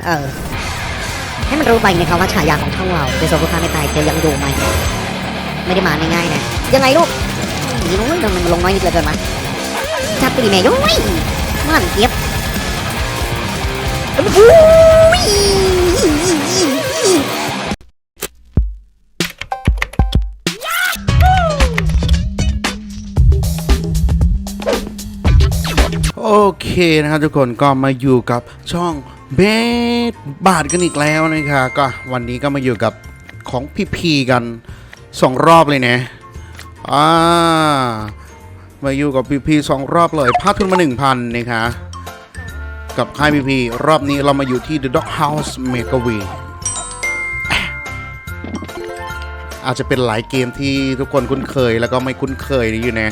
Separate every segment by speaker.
Speaker 1: เออ ให้มันรู้ไปนะครับว่าฉายาของช่องเราเป็นโซลูคาไม่ตายจะยังอยู่ไหมไม่ได้มาง่ายๆนะยังไงลูกนี่น้อยมันลงน้อยนิดเลือเกินมั้ยจับไปดิแม่ย้อยมันเก็บโอ้ย
Speaker 2: โอเคนะครับทุกคนก็มาอยู่กับช่อง เบสบาทกันอีกแล้วนะคะก็วันนี้ก็มาอยู่กับของพี่พีกันสองรอบเลยนะอ่ามาอยู่กับพี่พีสองรอบเลยพาทุนมาหนึ่งพันนะคะกับค่ายพี่พีรอบนี้เรามาอยู่ที่ The Dog House m e g a w a y อาจจะเป็นหลายเกมที่ทุกคนคุ้นเคยแล้วก็ไม่คุ้นเคยอยู่นะ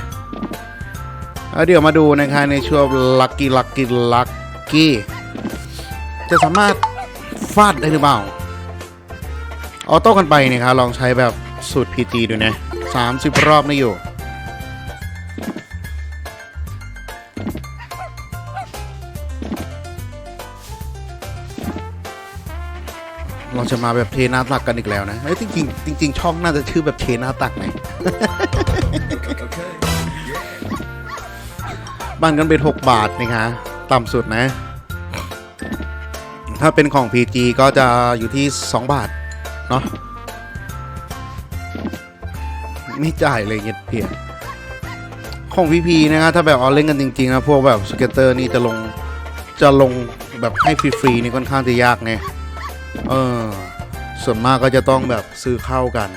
Speaker 2: แล้วเดี๋ยวมาดูนะคะในช่วงลัคกี้ลัคกี้ลัคกี้ จะสามารถฟาดได้หรือเปล่า ออโต้กันไปนะครับลองใช้แบบสูตร PT ดูนะ30รอบไม่อยู่ เราจะมาแบบเทหน้าตักกันอีกแล้วนะเฮ้ยจริงๆจริง ๆ ช่องน่าจะชื่อแบบเทหน้าตักนะบ้านกันเป็น6บาทนะคะต่ำสุดนะ ถ้าเป็นของ PG ก็จะอยู่ที่ 2 บาท เนาะไม่จ่ายเลยเงียเพียของ PP นะครับถ้าแบบเอาเล่นกันจริง ๆ นะ พวกแบบสเก็ตเตอร์นี่จะลงจะลงแบบให้ฟรีๆนี่ค่อนข้างจะยากไงเออส่วนมากก็จะต้องแบบซื้อเข้ากัน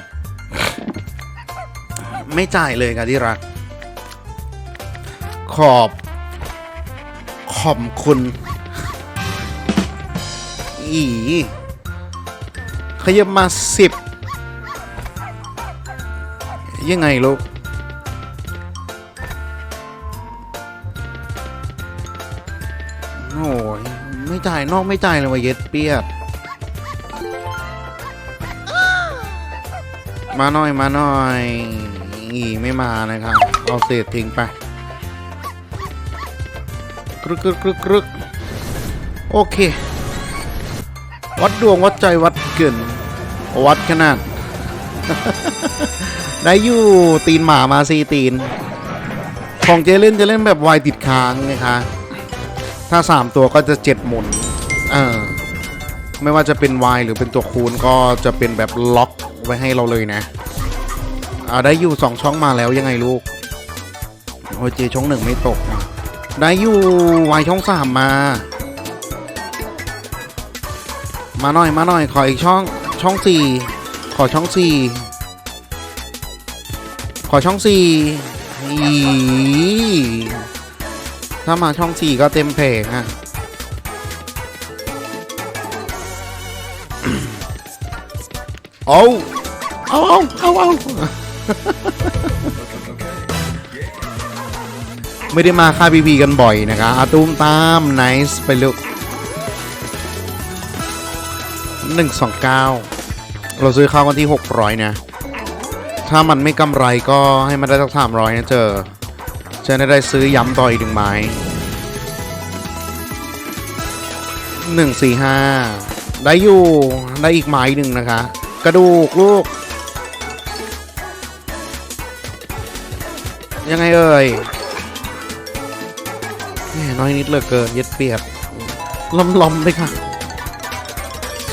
Speaker 2: ไม่จ่ายเลยกันที่รัก ขอบ ขอบคุณ อีขยับมาสิบยังไงลูกโอ้ยไม่จ่ายนอกไม่จ่ายเลยวะเย็ดเปียดมาหน่อยมาหน่อยอีไม่มานะครับ เอาเศษทิ้งไปกรึกกรึกกรึกกรึกโอเค วัดดวงวัดใจวัดเกินวัดขนาด ได้อยู่ตีนหมามาซีตีน ของเจเล่นจะเล่นแบบวายติดค้างนะคะถ้า 3 ตัวก็จะ 7 หมุนเออไม่ว่าจะเป็นวายหรือเป็นตัวคูณก็จะเป็นแบบล็อกไว้ให้เราเลยนะอ่าได้อยู่ 2 ช่องมาแล้วยังไงลูกโอ้เจช่องหนึ่งไม่ตก ได้อยู่วายช่องสามมา มาหน่อยมาหน่อยขออีกช่องช่องสี่ขอช่องสี่ขอช่องสี่อีถ้ามาช่องสี่ก็เต็มเพลงอะเอาเอาเอาเอาเอาไม่ได้มาค่าบีบีกันบ่อยนะคะอาตุ้มตามไนส์ไปลุก หนึ่งสองเก้าเราซื้อข้าวกันที่หกร้อยนะ ถ้ามันไม่กำไรก็ให้มันได้สักสามร้อยนะเจอจะได้ได้ซื้อย้ำต่ออีกหนึ่งไม้หนึ่งสี่ห้าได้อยู่ได้อีกไม้หนึ่งนะคะ กระดูกลูก ยังไงเอ่ยน้อยนิดเหลือเกินเย็ดเปียบล้อมล้อมๆไปค่ะ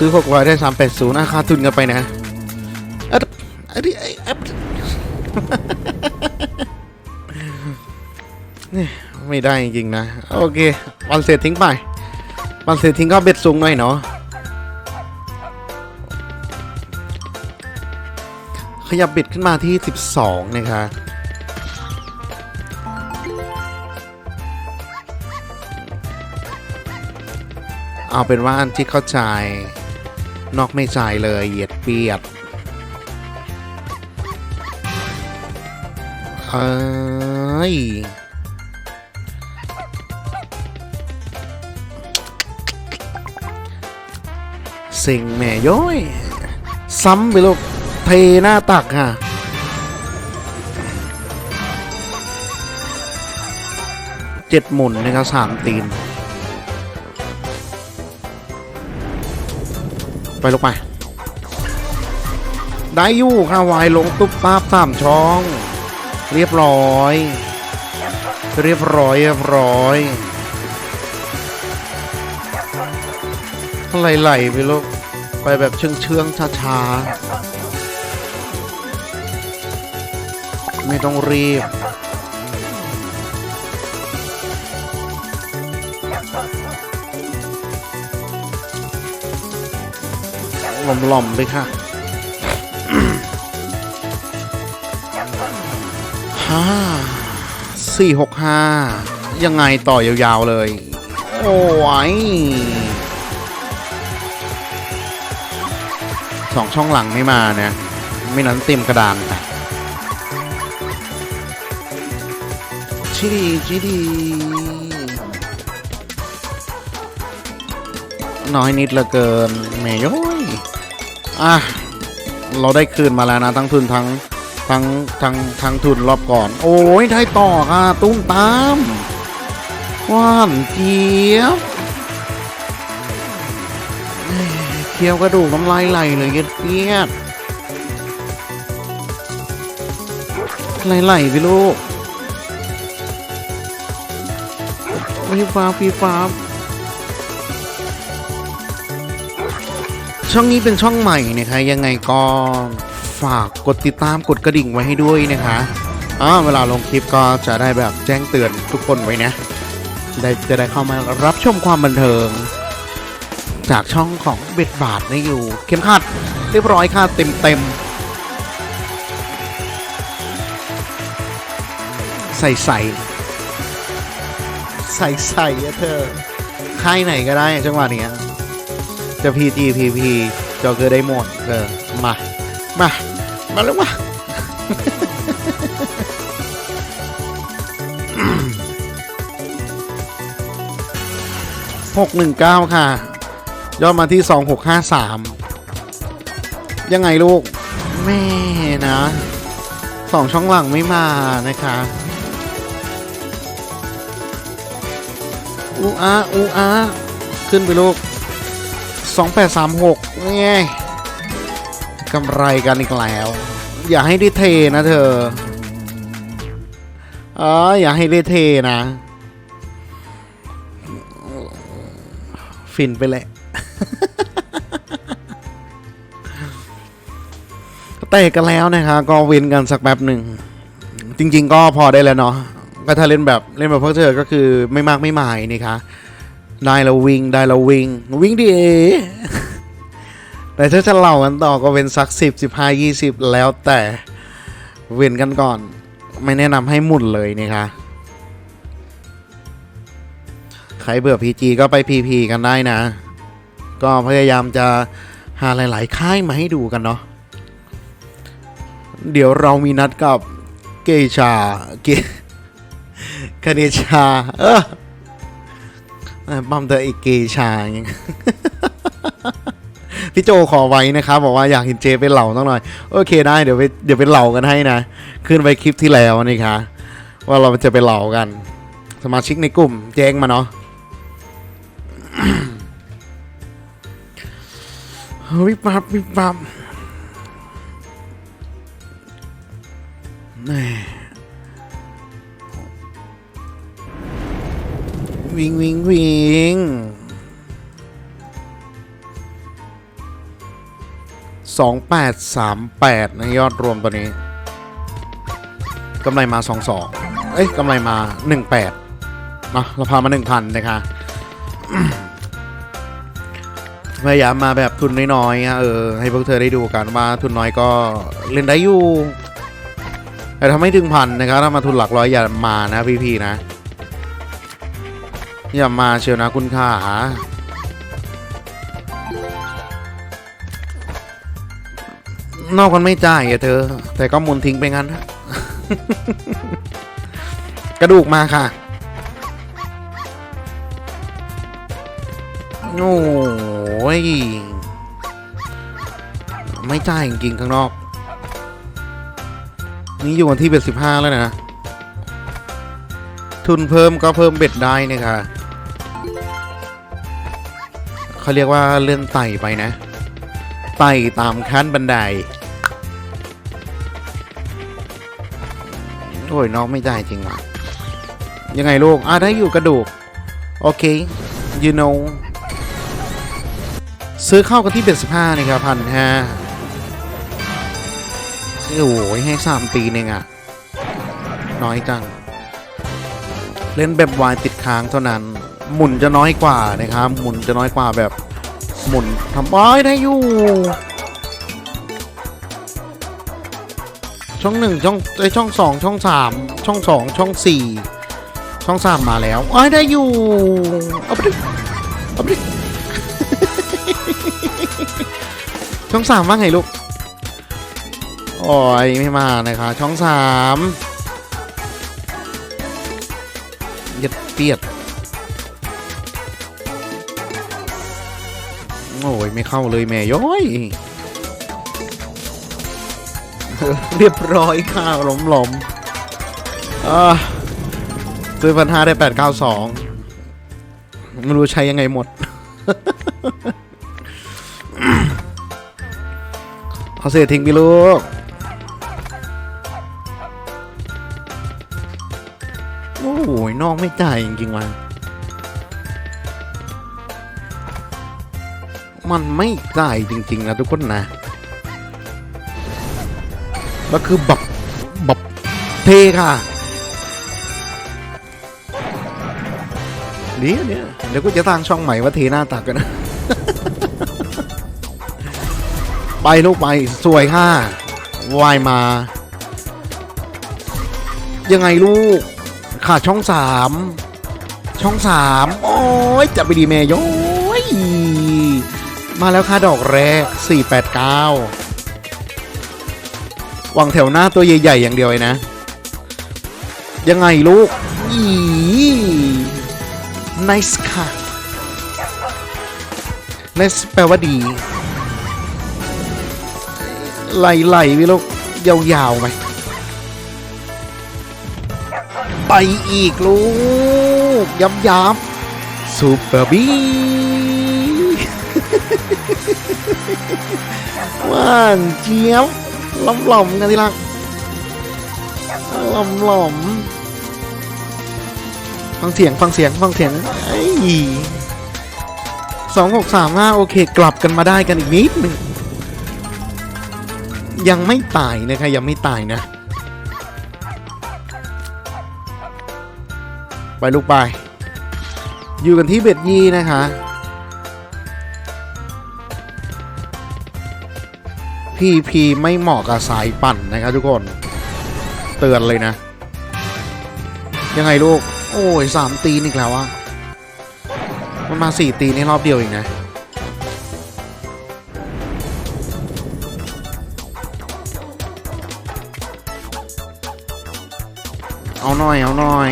Speaker 2: ซื้อหกร้อยได้สามแปดศูนย์ค่าทุนกันไปนะอัดอัดอัดอัดนี่ไม่ได้จริงๆนะ โอเควันเสร็จทิ้งไปวันเสร็จทิ้งก็เบ็ดสูงหน่อยเนาะขยับเบ็ดขึ้นมาที่ 12 นะคะเอาเป็นว่าอันที่เข้าใจ นอกไม่จ่ายเลยเหยียดเปียดเอ้ยสิ่งแม่ย้อย ซ้ำไปลูกเทหน้าตักค่ะเจ็ดหมุนนะครับสามตีน ไปลูกไป ได้อยู่ค่ะวายลงตุ๊บป้าบสามช่อง เรียบร้อย เรียบร้อยเรียบร้อยไหลๆไปลูกไปแบบเชื่องเชื่องช้าช้าๆไม่ต้องรีบ หล่อมๆไปค่ะห้าสี่หกห้ายังไงต่อยาวๆเลย โอ้ยสองช่องหลังไม่มาเนี่ยไม่นั้นเต็มกระดานค่ะชิดีชิดีน้อยนิดเหลือเกินแม่ย้อย อะเราได้คืนมาแล้วนะทั้งทุนทั้งทั้งทั้งทั้งทุนรอบก่อน โอ้ยได้ต่อค่ะ ตุ้มตามว่านเจี๊ยบเคี้ยวกระดูกน้ำลายไหลเลยเย็ดเปียดไหลๆพี่ลูกฟีฟ้าฟีฟ้า ช่องนี้เป็นช่องใหม่นะคะ ยังไงก็ฝากกดติดตามกดกระดิ่งไว้ให้ด้วยนะคะอ่าเวลาลงคลิปก็จะได้แบบแจ้งเตือนทุกคนไว้นะได้จะได้เข้ามารับชมความบันเทิง จากช่องของเบ็ดบาทนะอยู่ เข้มขัดเรียบร้อยค่ะเต็มเต็มใส่ใส่ใส่ใส่อะเธอค่ายไหนก็ได้จังหวะเนี้ย จะ PG PP จอเกอร์ได้หมดเออมา มา มาแล้ววะหกหนึ่งเก้าค่ะ ยอดมาที่สองหกห้าสามยังไงลูก แม่นะสองช่องหลังไม่มานะคะอูอาอูอาขึ้นไปลูก 2836นี่ไงกำไรกันอีกแล้ว อย่าให้ได้เทนะเธอเอออย่าให้ได้เทนะ ฟินไปแหละเตะกันแล้วนะคะก็เว้นกันสักแป๊บหนึ่ง จริง ๆ ก็พอได้แล้วเนาะก็ถ้าเล่นแบบเล่นแบบพวกเธอก็คือไม่มากไม่หมายนี่คะ ได้แล้ววิ่งได้แล้ววิ่งวิ่งดีแต่ถ้าจะเล่ากันต่อก็เป็นสักสิบสิบห้ายี่สิบแล้วแต่เว้นกันก่อน ไม่แนะนำให้หมุนเลยนี่คะใครเบื่อ PG ก็ไป PP กันได้นะ ก็พยายามจะหาหลาย ๆ ค่ายมาให้ดูกันเนาะเดี๋ยวเรามีนัดกับเกชาเกคเนชา เออ บัมเตอร์อีกเกชาอย่างเงี้ยพี่โจขอไว้นะครับบอกว่าอยากเห็นเจเป็นเหล่าต้องหน่อยโอเคได้เดี๋ยวไปเดี๋ยวเป็นเหล่ากันให้นะ ขึ้นไปคลิปที่แล้วนี่คะว่าเราจะไปเหล่ากัน สมาชิกในกลุ่มแจ้งมาเนาะวิบวับวิบวับ วิ่งวิ่งวิ่งสองแปดสามแปดนะยอดรวมตัวนี้กำไรมาสองสองเอ้ยกำไรมาหนึ่งแปดเนาะเราพามาหนึ่งพันนะคะพยายามมาแบบทุนน้อยๆอะเออให้พวกเธอได้ดูกันว่าทุนน้อยก็เล่นได้อยู่แต่ถ้าไม่ถึงพันนะครับถ้ามาทุนหลักร้อยอย่ามานะพี่ๆนะ อย่ามาเชียวนะคุณขานอกกันไม่จ่ายอะเธอ แต่ก็มุนทิ้งไปงั้น กระดูกมาค่ะ โอ้ย ไม่จ่ายจริงๆข้างนอก นี่อยู่วันที่เบ็ดสิบห้าแล้วนะ ทุนเพิ่มก็เพิ่มเบ็ดได้นะคะ เขาเรียกว่าเลื่อนไต่ไปนะ ไต่ตามขั้นบันได โอ้ยน้องไม่ได้จริงว่ะ ยังไงลูก อะได้อยู่กระดูก โอเค you know ซื้อเข้ากันที่เบ็ดสิบห้านี่ครับพันห้าโอ้ยให้สามตีเองอะน้อยจัง เล่นแบบวายติดค้างเท่านั้น หมุนจะน้อยกว่านะครับ หมุนจะน้อยกว่าแบบหมุนทำอ้อยได้อยู่ ช่องหนึ่งช่องไอช่องสองช่องสามช่องสองช่องสี่ช่องสามมาแล้วอ้อยได้อยู่เอาไปดิเอาไปดิช่องสามว่าไงลูกโอ้ยไม่มานะคะช่องสามเย็ดเปียด ไม่เข้าเลยแม่ย้อย เรียบร้อยค่ะหลมหลมๆอ่าซื้อพันห้าได้แปดเก้าสองไม่รู้ใช้ยังไงหมดเอาเศษทิ้งไปลูกโอ้ยน้องไม่จ่ายจริงๆว่ะ มันไม่จ่ายจริง ๆ นะทุกคนนะ ก็คือบับบับเทค่ะเดี๋ยวเดี๋ยวเดี๋ยวกูจะตั้งช่องใหม่ว่าเทหน้าตักกันนะ ไปลูกไป สวยค่ะวายมา ยังไงลูก ขาดช่องสาม ช่องสาม โอ้ยจะไปดีแม่ย้อ มาแล้วค่ะดอกแรก 489 วางแถวหน้าตัวใหญ่ๆ อย่างเดียวเลยนะ ยังไงลูกอี nice ค่ะ nice แปลว่าดีไหลๆวิลูกยาวๆไหมไปอีกลูกย้ำยำซูเปอร์บี ว่านเจี๊ยบหล้อมหล่อมกันทีละล้อมหล่อมฟังเสียงฟังเสียงฟังเสียงไอ้สองหกสามห้าโอเค กลับกันมาได้กันอีกนิดหนึ่งยังไม่ตายนะคะยังไม่ตายนะ ไปลูกไป อยู่กันที่เบ็ดยีนะคะ พีพีไม่เหมาะกับสายปั่นนะครับทุกคน เตือนเลยนะ ยังไงลูก โอ้ยสามตีนอีกแล้วอะมันมาสี่ตีนในรอบเดียวเองนะเอาหน่อย เอาหน่อย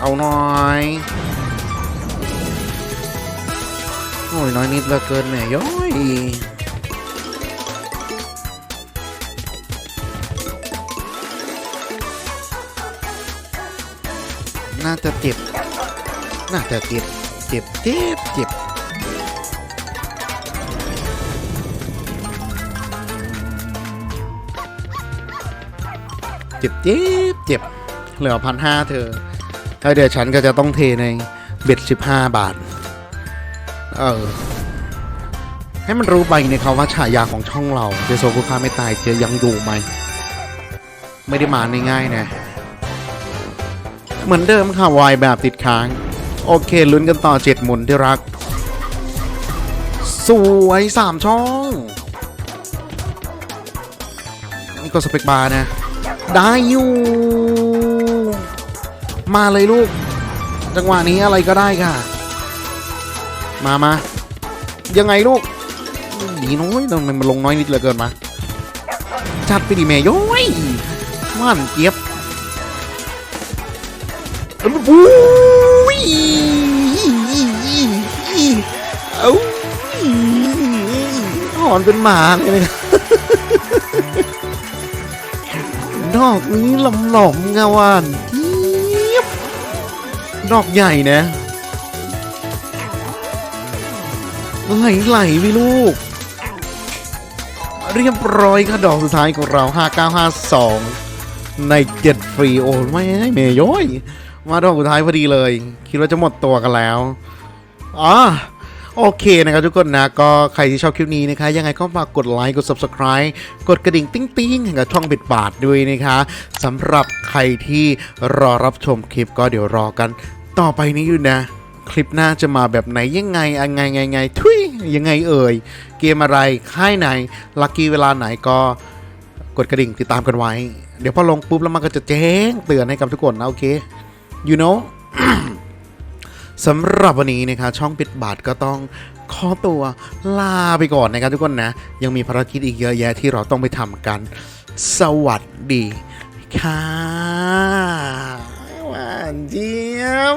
Speaker 2: เอาหน่อย อ้ยน้อยนิดเหลือเกินแม่ย้อยน่าจะเจ็บ น่าจะเจ็บ เจ็บ เจ็บ เจ็บ เจ็บ เจ็บ เจ็บ เหลือพันห้าเธอแล้วเดี๋ยวฉันก็จะต้องเทในเบ็ดสิบห้าบาท เออ ให้มันรู้ไปนะครับว่าฉายาของช่องเราเจโซคุค่าไม่ตายเจะยังอยู่ไหม ไม่ได้มาง่ายๆนะ เหมือนเดิมค่ะวายแบบติดค้าง โอเคลุ้นกันต่อเจ็ดหมุนที่รัก สวยสามช่อง นี่ก็สเปกบาร์นะ ได้อยู่ มาเลยลูก จังหวะนี้อะไรก็ได้ค่ะ มามายังไงลูกหนีน้อยทำไมมันลงน้อยนิดเหลือเกินมาจัดไปดิแม่ย้อยม่านเจี๊ยบอุ้ยเอ้าหอนเป็นหมาเลยนะดอกนี้หล่อมงาวานเจี๊ยบดอกใหญ่นะ ไหลไหลไปลูก เรียบร้อยค่ะดอกสุดท้ายของเรา 5952 ในเจ็ดฟรีโอ้ไม่เมย์ย้อยมาดอกสุดท้ายพอดีเลย คิดว่าจะหมดตัวกันแล้วอ๋อโอเคนะครับทุกคนนะ ก็ใครที่ชอบคลิปนี้นะคะ ยังไงก็ฝากกดไลค์ กด Subscribe กดกระดิ่งติ้งติ้งๆให้กับช่องบิดบาทด้วยนะคะสำหรับใครที่รอรับชมคลิปก็เดี๋ยวรอกันต่อไปนี้อยู่นะ คลิปหน้าจะมาแบบไหนยังไงยังไงไงไงทุยยังไงเอ่ย เกมอะไรค่ายไหน ลัคกี้เวลาไหนก็กดกระดิ่งติดตามกันไว้ เดี๋ยวพอลงปุ๊บแล้วมันก็จะแจ้งเตือนให้กับทุกคนนะโอเค you know สำหรับวันนี้นะคะช่องปิดบาทก็ต้องขอตัวลาไปก่อนนะครับทุกคนนะ ยังมีภารกิจอีกเยอะแยะที่เราต้องไปทำกัน สวัสดีค่ะหวานเจี๊ยบ